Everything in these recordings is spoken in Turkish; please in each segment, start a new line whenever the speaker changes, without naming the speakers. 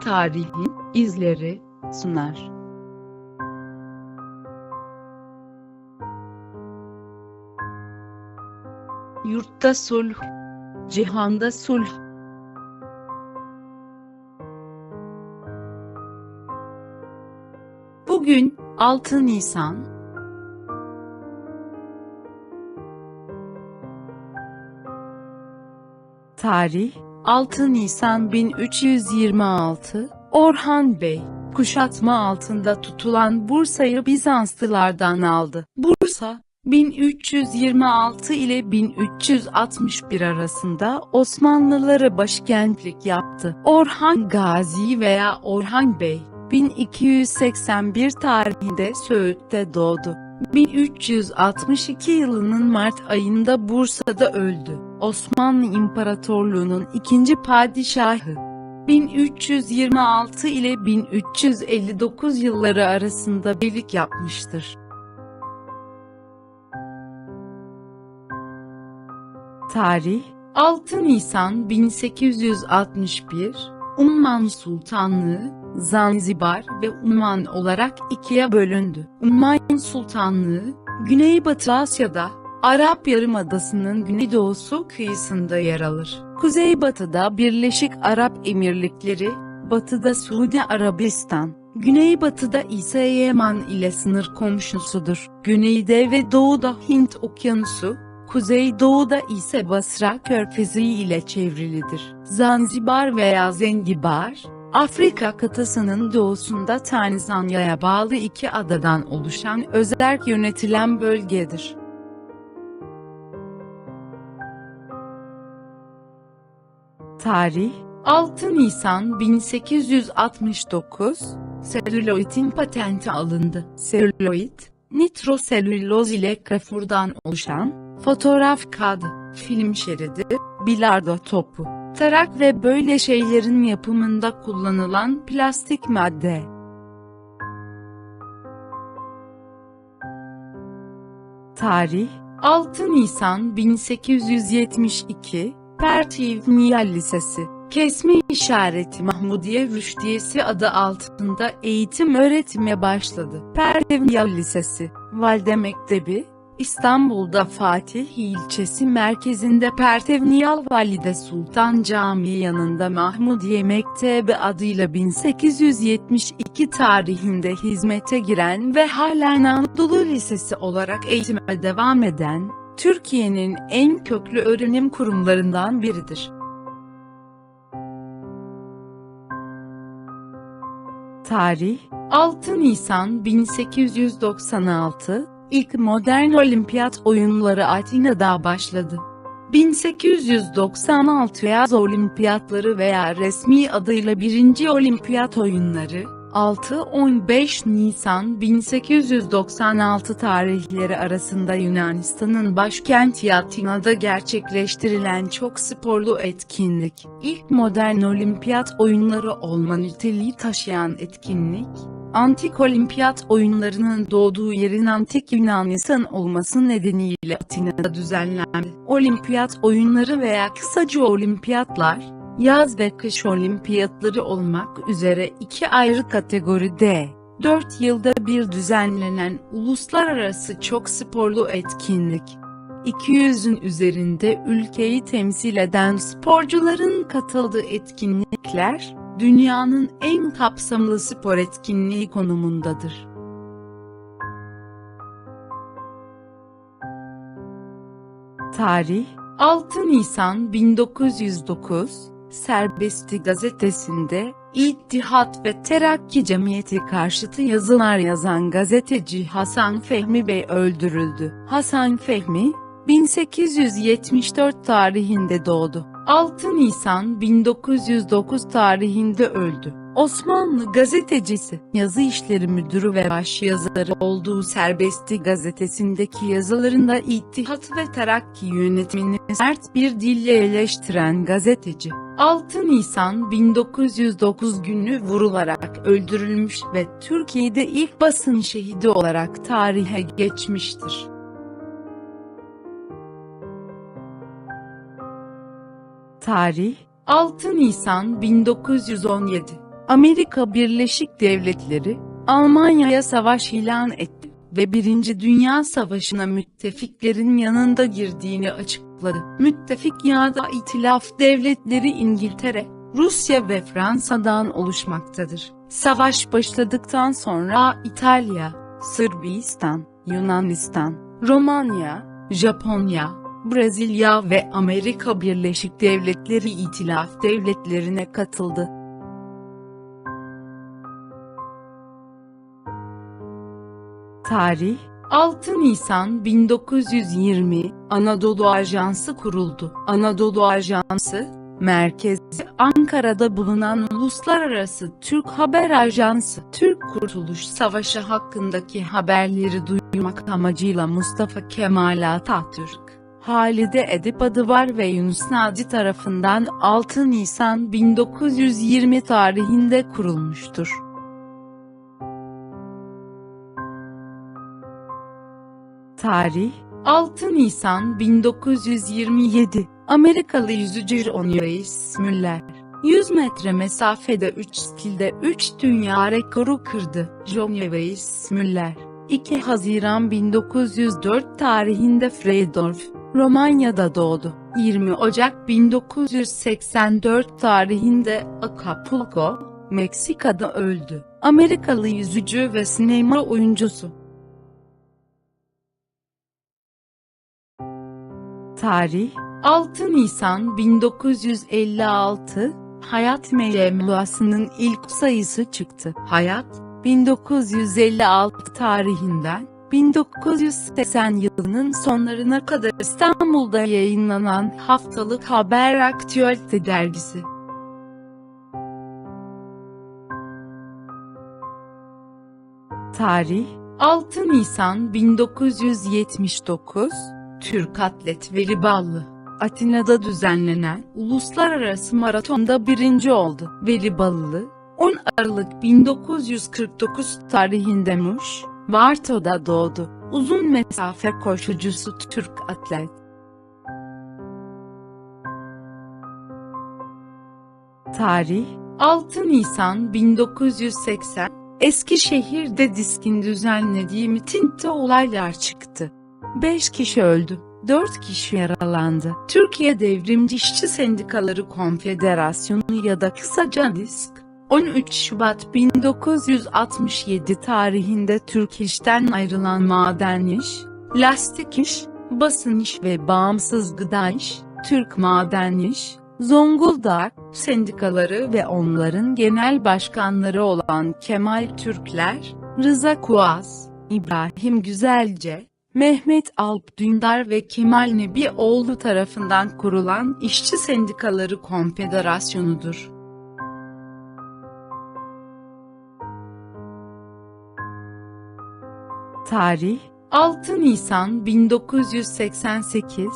Tarihin izleri sunar. Yurtta sulh, cihanda sulh. Bugün 6 Nisan Tarih 6 Nisan 1326 Orhan Bey kuşatma altında tutulan Bursa'yı Bizanslılardan aldı. Bursa 1326 ile 1361 arasında Osmanlılara başkentlik yaptı. Orhan Gazi veya Orhan Bey 1281 tarihinde Söğüt'te doğdu. 1362 yılının Mart ayında Bursa'da öldü. Osmanlı İmparatorluğu'nun ikinci padişahı. 1326 ile 1359 yılları arasında birlik yapmıştır. Tarih 6 Nisan 1861 Umman Sultanlığı Zanzibar ve Umman olarak ikiye bölündü. Umman Sultanlığı, Güneybatı Asya'da, Arap Yarımadası'nın güneydoğusu kıyısında yer alır. Kuzeybatıda Birleşik Arap Emirlikleri, batıda Suudi Arabistan, güneybatıda ise Yemen ile sınır komşusudur. Güneyde ve doğuda Hint Okyanusu, kuzeydoğuda ise Basra Körfezi ile çevrilidir. Zanzibar veya Zengibar, Afrika kıtasının doğusunda Tanzanya'ya bağlı iki adadan oluşan özerk yönetilen bölgedir. Tarih 6 Nisan 1869 Selüloidin patenti alındı. Selüloid, nitroselüloz ile kafurdan oluşan, fotoğraf kağıdı, film şeridi, bilardo topu, tarak ve böyle şeylerin yapımında kullanılan plastik madde. Tarih 6 Nisan 1872 Pertivniyal Lisesi Kesme işareti Mahmudiye Rüşdiyesi adı altında eğitim öğretime başladı. Pertevniyal Lisesi, Valide Mektebi, İstanbul'da Fatih ilçesi merkezinde Pertevniyal Valide Sultan Camii yanında Mahmudiye Mektebi adıyla 1872 tarihinde hizmete giren ve halen Anadolu Lisesi olarak eğitime devam eden, Türkiye'nin en köklü öğrenim kurumlarından biridir. Tarih 6 Nisan 1896 İlk modern olimpiyat oyunları Atina'da başladı. 1896 yaz olimpiyatları veya resmi adıyla 1. olimpiyat oyunları, 6-15 Nisan 1896 tarihleri arasında Yunanistan'ın başkenti Atina'da gerçekleştirilen çok sporlu etkinlik, ilk modern olimpiyat oyunları olma niteliği taşıyan etkinlik, Antik olimpiyat oyunlarının doğduğu yerin antik Yunanistan olması nedeniyle Atina'da düzenlendi. Olimpiyat oyunları veya kısaca olimpiyatlar, yaz ve kış olimpiyatları olmak üzere iki ayrı kategoride, 4 yılda bir düzenlenen uluslararası çok sporlu etkinlik. 200'ün üzerinde ülkeyi temsil eden sporcuların katıldığı etkinlikler, dünyanın en kapsamlı spor etkinliği konumundadır. Tarih 6 Nisan 1909 Serbesti gazetesinde İttihat ve Terakki Cemiyeti karşıtı yazılar yazan gazeteci Hasan Fehmi Bey öldürüldü. Hasan Fehmi, 1874 tarihinde doğdu. 6 Nisan 1909 tarihinde öldü. Osmanlı gazetecisi, yazı işleri müdürü ve başyazarı olduğu Serbesti gazetesindeki yazılarında İttihat ve Terakki yönetimini sert bir dille eleştiren gazeteci, 6 Nisan 1909 günü vurularak öldürülmüş ve Türkiye'de ilk basın şehidi olarak tarihe geçmiştir. Tarih 6 Nisan 1917 Amerika Birleşik Devletleri, Almanya'ya savaş ilan etti ve Birinci Dünya Savaşı'na müttefiklerin yanında girdiğini açıkladı. Müttefik yağda itilaf devletleri İngiltere, Rusya ve Fransa'dan oluşmaktadır. Savaş başladıktan sonra İtalya, Sırbistan, Yunanistan, Romanya, Japonya, Brezilya ve Amerika Birleşik Devletleri İtilaf devletlerine katıldı. Tarih 6 Nisan 1920 Anadolu Ajansı kuruldu. Anadolu Ajansı, merkezi Ankara'da bulunan Uluslararası Türk Haber Ajansı, Türk Kurtuluş Savaşı hakkındaki haberleri duyurmak amacıyla Mustafa Kemal Atatürk, Halide Edip Adıvar ve Yunus Nadi tarafından 6 Nisan 1920 tarihinde kurulmuştur. Tarih 6 Nisan 1927 Amerikalı yüzücü John Lewis Müller 100 metre mesafede 3 stilde 3 dünya rekoru kırdı. John Lewis Müller 2 Haziran 1904 tarihinde Freydorf, Romanya'da doğdu. 20 Ocak 1984 tarihinde Acapulco, Meksika'da öldü. Amerikalı yüzücü ve sinema oyuncusu. Tarih 6 Nisan 1956 Hayat Mecmuası'nın ilk sayısı çıktı. Hayat 1956 tarihinden 1980 yılının sonlarına kadar İstanbul'da yayınlanan haftalık haber aktüelite dergisi. Tarih 6 Nisan 1979 Türk atlet Veli Ballı, Atina'da düzenlenen uluslararası maratonda birinci oldu. Veli Ballı, 10 Aralık 1949 tarihinde Muş, Varto'da doğdu. Uzun mesafe koşucusu Türk atlet. Tarih 6 Nisan 1980 Eskişehir'de diskin düzenlediği mitingde olaylar çıktı. 5 kişi öldü, 4 kişi yaralandı. Türkiye Devrimci İşçi Sendikaları Konfederasyonu ya da kısaca DISK, 13 Şubat 1967 tarihinde Türk İş'ten ayrılan Maden İş, Lastik İş, Basın İş ve Bağımsız Gıda İş, Türk Maden İş, Zonguldak, sendikaları ve onların genel başkanları olan Kemal Türkler, Rıza Kuaz, İbrahim Güzelce, Mehmet Alp Dündar ve Kemal Nebioğlu tarafından kurulan İşçi Sendikaları Konfederasyonu'dur. Tarih 6 Nisan 1988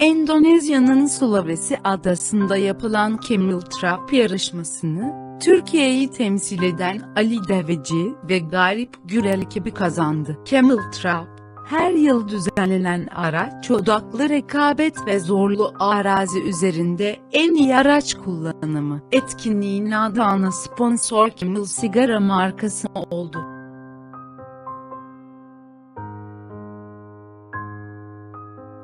Endonezya'nın Sulawesi adasında yapılan Camel Trap yarışmasını, Türkiye'yi temsil eden Ali Deveci ve Galip Gürel ekibi kazandı. Camel Trap, her yıl düzenlenen araç odaklı rekabet ve zorlu arazi üzerinde en iyi araç kullanımı. Etkinliğin adı ana sponsor Camel sigara markası oldu.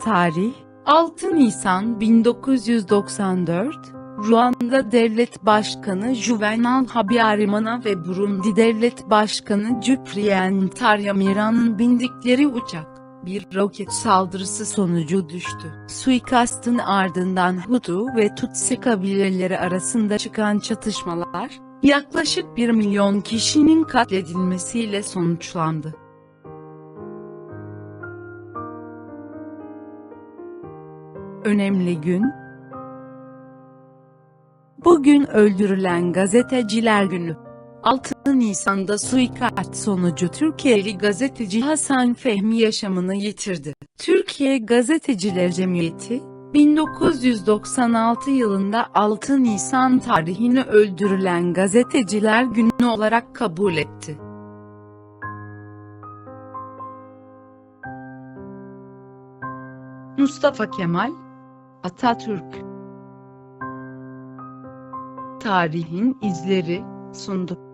Tarih 6 Nisan 1994 Ruanda Devlet Başkanı Juvenal Habyarimana ve Burundi Devlet Başkanı Cyprien Ntaryamiran'ın bindikleri uçak, bir roket saldırısı sonucu düştü. Suikastın ardından Hutu ve Tutsi kabileleri arasında çıkan çatışmalar, yaklaşık 1 milyon kişinin katledilmesiyle sonuçlandı. Önemli gün, Bugün öldürülen gazeteciler günü. 6 Nisan'da suikast sonucu Türkiye'li gazeteci Hasan Fehmi yaşamını yitirdi. Türkiye Gazeteciler Cemiyeti, 1996 yılında 6 Nisan tarihini öldürülen gazeteciler günü olarak kabul etti. Mustafa Kemal Atatürk Tarihin izleri sundu.